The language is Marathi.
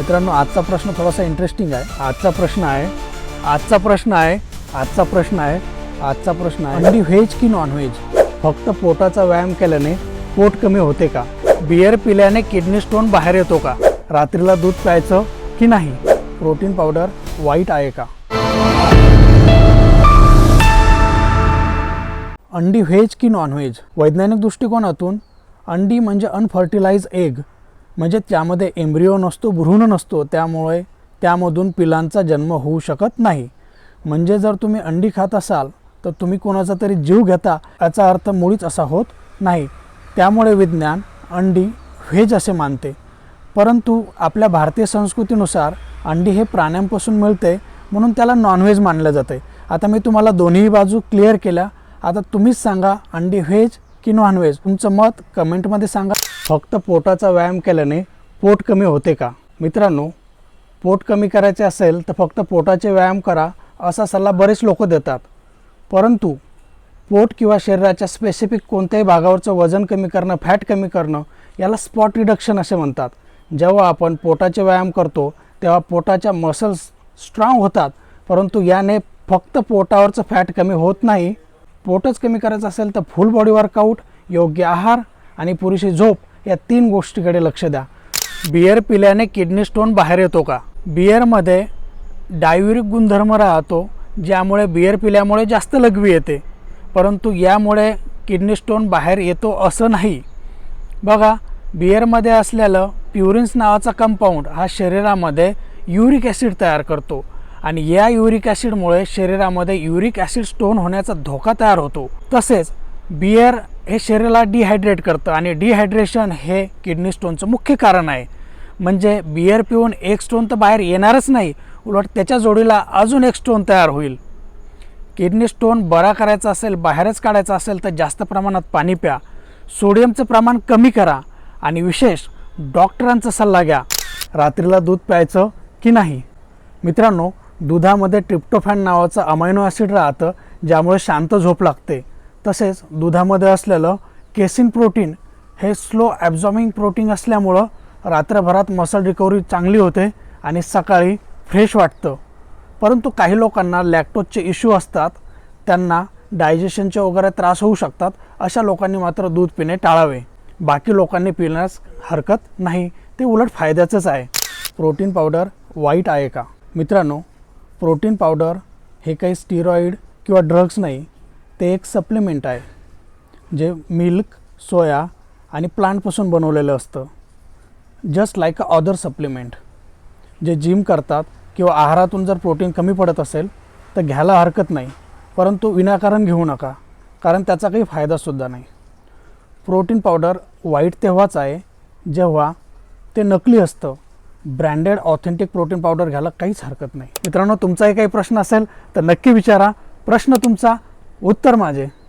मित्रांनो आजचा प्रश्न थोडासा इंटरेस्टिंग आहे. आजचा प्रश्न आहे आजचा प्रश्न आहे आजचा प्रश्न आहे आजचा प्रश्न आहे. अंडी व्हेज की नॉन व्हेज फक्त पोटाचा व्यायाम केल्याने पोट कमी होते का? बियर पिल्याने किडनी स्टोन बाहेर येतो का? रात्रीला दूध प्यायचं की नाही? प्रोटीन पावडर वाईट आहे का? अंडी व्हेज की नॉन व्हेज वैज्ञानिक दृष्टिकोनातून अंडी म्हणजे अनफर्टिलाइज एग म्हणजे त्यामध्ये एम्ब्रिओ नसतो भ्रूण नसतो त्यामुळे त्यामधून पिलांचा जन्म होऊ शकत नाही. म्हणजे जर तुम्ही अंडी खात असाल तर तुम्ही कोणाचा तरी जीव घेता याचा अर्थ मुळीच असा होत नाही. त्यामुळे विज्ञान अंडी व्हेज असे मानते. परंतु आपल्या भारतीय संस्कृतीनुसार अंडी हे प्राण्यांपासून मिळते म्हणून त्याला नॉनव्हेज मानलं जाते. आता मी तुम्हाला दोन्ही बाजू क्लिअर केल्या. आता तुम्हीच सांगा अंडी व्हेज की नॉनव्हेज तुमचं मत कमेंटमध्ये सांगा. फक्त पोटाचा व्यायाम केल्याने पोट कमी होते का? मित्रांनो पोट कमी करायचे असेल तर फक्त पोटाचे व्यायाम करा असा सल्ला बरेच लोक देतात. परंतु पोट किंवा शरीराच्या स्पेसिफिक कोणत्याही भागावरचं वजन कमी करणं फॅट कमी करणं याला स्पॉट रिडक्शन असे म्हणतात. जेव्हा आपण पोटाचे व्यायाम करतो तेव्हा पोटाच्या मसल्स स्ट्रॉंग होतात परंतु याने फक्त पोटावरचं फॅट कमी होत नाही. पोटच कमी करायचं असेल तर फुल बॉडी वर्कआउट योग्य आहार आणि पुरेशी झोप या तीन गोष्टीकडे लक्ष द्या. बियर पिल्याने किडनी स्टोन बाहेर येतो का? बियरमध्ये डाययुरिक गुणधर्म राहतो ज्यामुळे बियर पिल्यामुळे जास्त लघवी येते. परंतु यामुळे किडनी स्टोन बाहेर येतो असं नाही. बघा बिअरमध्ये असलेलं प्युरिन्स नावाचा कंपाऊंड हा शरीरामध्ये युरिक ॲसिड तयार करतो आणि या युरिक ॲसिडमुळे शरीरामध्ये युरिक ॲसिड स्टोन होण्याचा धोका तयार होतो. तसेच बियर हे शरीराला डिहायड्रेट करतं आणि डिहायड्रेशन हे किडनी स्टोनचं मुख्य कारण आहे. म्हणजे बियर पिऊन एक स्टोन तर बाहेर येणारच नाही उलट त्याच्या जोडीला अजून एक स्टोन तयार होईल. किडनी स्टोन बरा करायचा असेल बाहेरच काढायचा असेल तर जास्त प्रमाणात पाणी प्या. सोडियमचं प्रमाण कमी करा आणि विशेष डॉक्टरांचा सल्ला घ्या. रात्रीला दूध प्यायचं की नाही? मित्रांनो दुधामध्ये ट्रिप्टोफॅन नावाचं अमायनो ॲसिड राहतं ज्यामुळे शांत झोप लागते. तसेच दुधामध्ये असलेलं केसिन प्रोटीन हे स्लो ॲब्झॉर्बिंग प्रोटीन असल्यामुळं रात्रभरात मसल रिकव्हरी चांगली होते आणि सकाळी फ्रेश वाटतं. परंतु काही लोकांना लॅक्टोजचे इश्यू असतात त्यांना डायजेशनचे वगैरे त्रास होऊ शकतात अशा लोकांनी मात्र दूध पिणे टाळावे. बाकी लोकांनी पिण्यास हरकत नाही ते उलट फायद्याचंच आहे. प्रोटीन पावडर वाईट आहे का? मित्रांनो प्रोटीन पावडर हे काही स्टिरॉईड किंवा ड्रग्स नाही ते एक सप्लिमेंट आहे जे मिल्क सोया आणि प्लांटपासून बनवलेलं असतं. Just like a other supplement जे जिम करतात किंवा आहारातून जर प्रोटीन कमी पडत असेल तर घ्यायला हरकत नाही. परंतु विनाकारण घेऊ नका कारण त्याचा काही फायदासुद्धा नाही. प्रोटीन पावडर वाईट तेव्हाच आहे जेव्हा ते नकली असतं. ब्रँडेड ऑथेंटिक प्रोटीन पावडर घ्यायला काहीच हरकत नाही. मित्रांनो तुमचाही काही प्रश्न असेल तर नक्की विचारा. प्रश्न तुमचा ઉત્તરમાં છે.